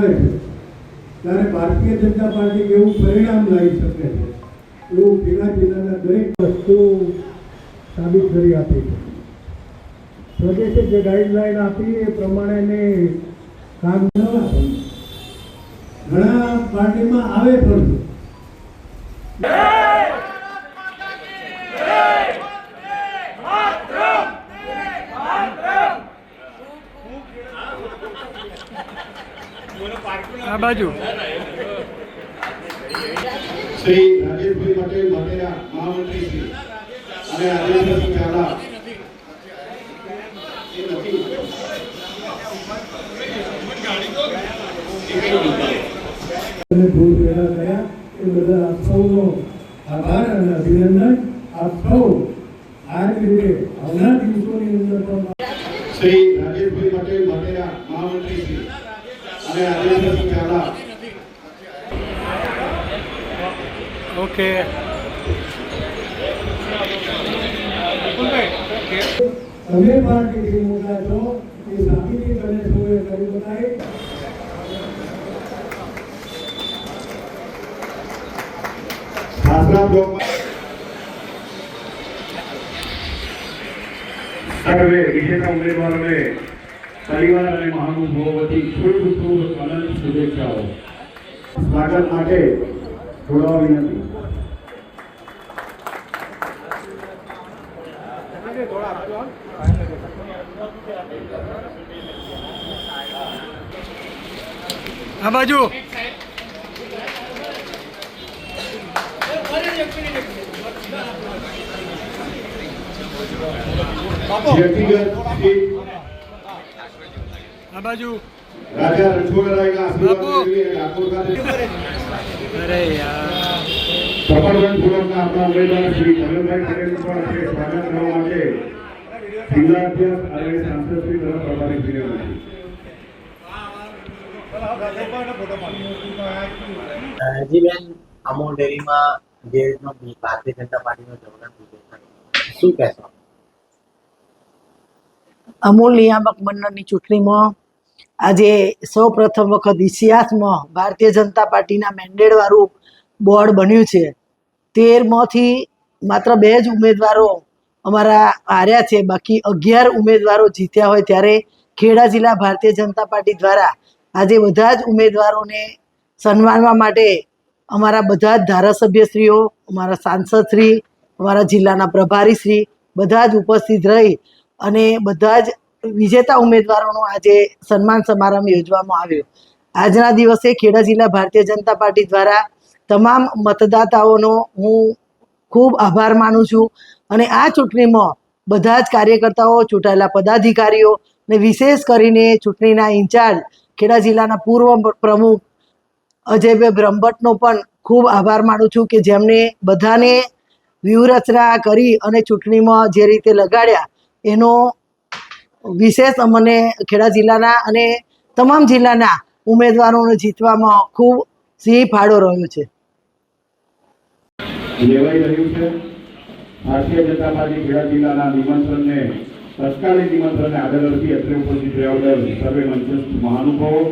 છે. ત્યારે ભારતીય જનતા પાર્ટી એવું પરિણામ લાવી શકે છે. એવું ભીલા જિલ્લાના દરેક વસ્તુ સાબિત કરી આપી છે. પ્રદેશે જે ગાઈડલાઈન આપી એ પ્રમાણે કામ ન આપે ઘણા પાર્ટીમાં આવે પણ છે. આ બાજુ. શ્રી રાજેશભાઈ પટેલ માટેના મહામંત્રી શ્રી અને રાજેન્દ્રસિંહ ચાવડા. અને ભૂલ પેદા થયા. એ બધા આપ સૌનો આભાર અને અભિનંદન. આપ સૌ આ જ રીતે આવનાર દિવસોની અંદર પણ શ્રી રાજેશભાઈ પટેલ માટેના મહામંત્રી શ્રી અને રાજેન્દ્રસિંહ ચાવડા ઓકે તમે પાર્ટીથી મોટા છો એ સાબિતી તમે સૌએ કરી બતાવી આશ્રમ બ્લોકમાં સર્વે વિજેતા ઉમેદવારોને પરિવાર અને મહાનુભાવો વતી ખૂબ ખૂબ અનંત શુભેચ્છાઓ. સ્વાગત માટે જોડાવા વિનંતી. આ બાજુ. વ્યક્તિગત શ્રી આ બાજુ રાજા રણછોડરાયના આશીર્વાદ બાપુ. મેળવી અને ડાકોર ખાતે અરે યાર. પ્રબળવન આપણા ઉમેદવાર શ્રી ધનભાઈ પટેલનું પણ સ્વાગત કરવા માટે જિલ્લા અને સાંસદ તરફ પ્રભારી શ્રી વિનંતી. હજીબેન અમૂલ ડેરીમાં જે રીતનો ભારતીય જનતા પાર્ટીનો જવલન શું કહેશો? અમૂલ નિયામક મંડળની ચૂંટણીમાં આજે સૌ પ્રથમ વખત ઇતિહાસમાં ભારતીય જનતા પાર્ટીના મેન્ડેડવાળું બોર્ડ બન્યું છે. તેરમાંથી માત્ર બે જ ઉમેદવારો અમારા હાર્યા છે. બાકી અગિયાર ઉમેદવારો જીત્યા હોય ત્યારે ખેડા જિલ્લા ભારતીય જનતા પાર્ટી દ્વારા આજે બધા જ ઉમેદવારોને સન્માનવા માટે અમારા બધા જ ધારાસભ્યશ્રીઓ, અમારા સાંસદશ્રી, અમારા જિલ્લાના પ્રભારીશ્રી બધા જ ઉપસ્થિત રહી અને બધા જ વિજેતા ઉમેદવારોનો આજે સન્માન સમારંભ યોજવામાં આવ્યો. આજના દિવસે ખેડા જિલ્લા ભારતીય જનતા પાર્ટી દ્વારા તમામ મતદાતાઓનો હું ખૂબ આભાર માનું છું અને આ ચૂંટણીમાં બધા જ કાર્યકર્તાઓ, ચૂંટાયેલા પદાધિકારીઓ અને વિશેષ કરીને ચૂંટણીના ઇન્ચાર્જ, ખેડા જિલ્લાના પૂર્વ પ્રમુખ અજયભાઈ બ્રહ્મભટ્ટનો પણ ખૂબ આભાર માનું છું કે જેમણે બધાને વ્યૂહરચના કરી અને ચૂંટણીમાં જે રીતે લગાડ્યા, એનો વિશેષ અમને ખેડા જિલ્લાના અને તમામ જિલ્લાના ઉમેદવારોને જીતવામાં ખૂબ સિંહ ફાળો રહ્યો છે. ભારતીય જનતા પાર્ટી ખેડા જિલ્લાના નિમંત્રણને, તત્કાલીન નિમંત્રણને આદર અર્થી અત્રે ઉપસ્થિત રહ્યા સર્વે મંચસ્થ મહાનુભાવો.